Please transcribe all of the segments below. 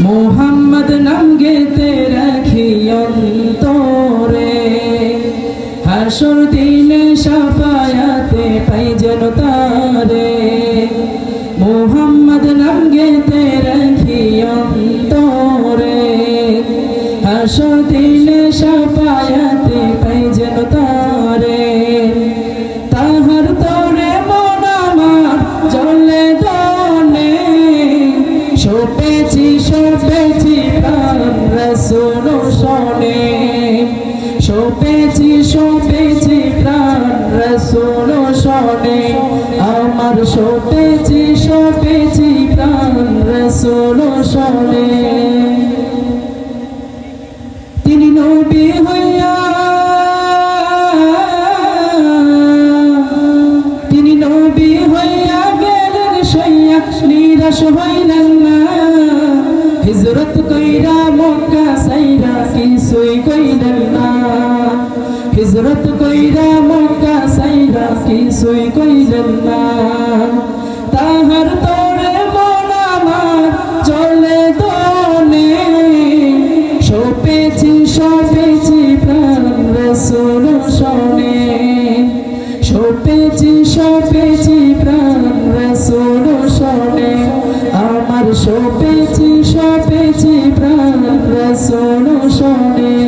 মোহাম্মদ নাম গেতে রাখি অন্তরে হাসর সাফায়াতে পাই যেন তারে। মোহাম্মদ নাম গেতে রাখি অন্তরে হাসর সাফায়াতে পাই যেন তারে। সপেছি রসুন শোনে সপেছি সপেছি প্রাণ রসুন শোনে আমার সপেছি সপেছি প্রাণ রসুন শোনে। তিনি নবী হইয়া, তিনি নবী হইয়া গেলেন সইয়া নিরাশ না হিজরত কইরা মক্কা সাইরা কিছুই কইলেন না। হিজরত কইরা মক্কা সাইরা কিছুই কইলেন না। তাহার তোরে মন আমার চলে দনে সপেছি সপেছি প্রাণ রসুল শোনে। সপেছি সপেছি প্রাণ রসুল শোনে। আমার সপেছি সপেছি রসুল শোনে।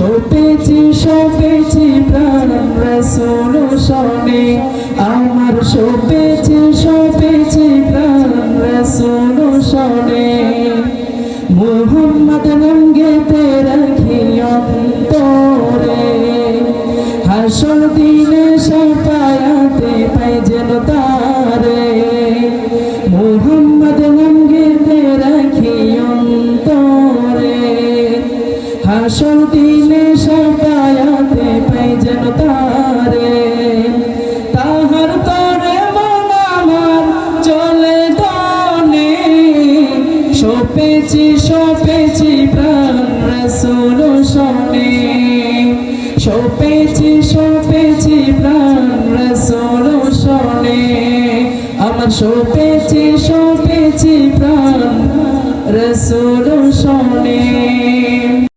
সপেছি সপেছি প্রাণ রসুল শোনে আমার সপেছি সপেছি প্রাণ রসুল শোনে মোহাম্মদ রঙ্গেতে রাখি অন্তরে। হাসর দিনে সাফায়াতে পাই যেন তারে। দিনে সাফায়াতে পাই যেন তারে। তাহার তরে মন আমার চলে দনে সপেছি সপেছি প্রাণ রসুল শোনে। সপেছি সপেছি প্রাণ রসুল শোনে। আমার সপেছি সপেছি প্রাণ রসুল শোনে।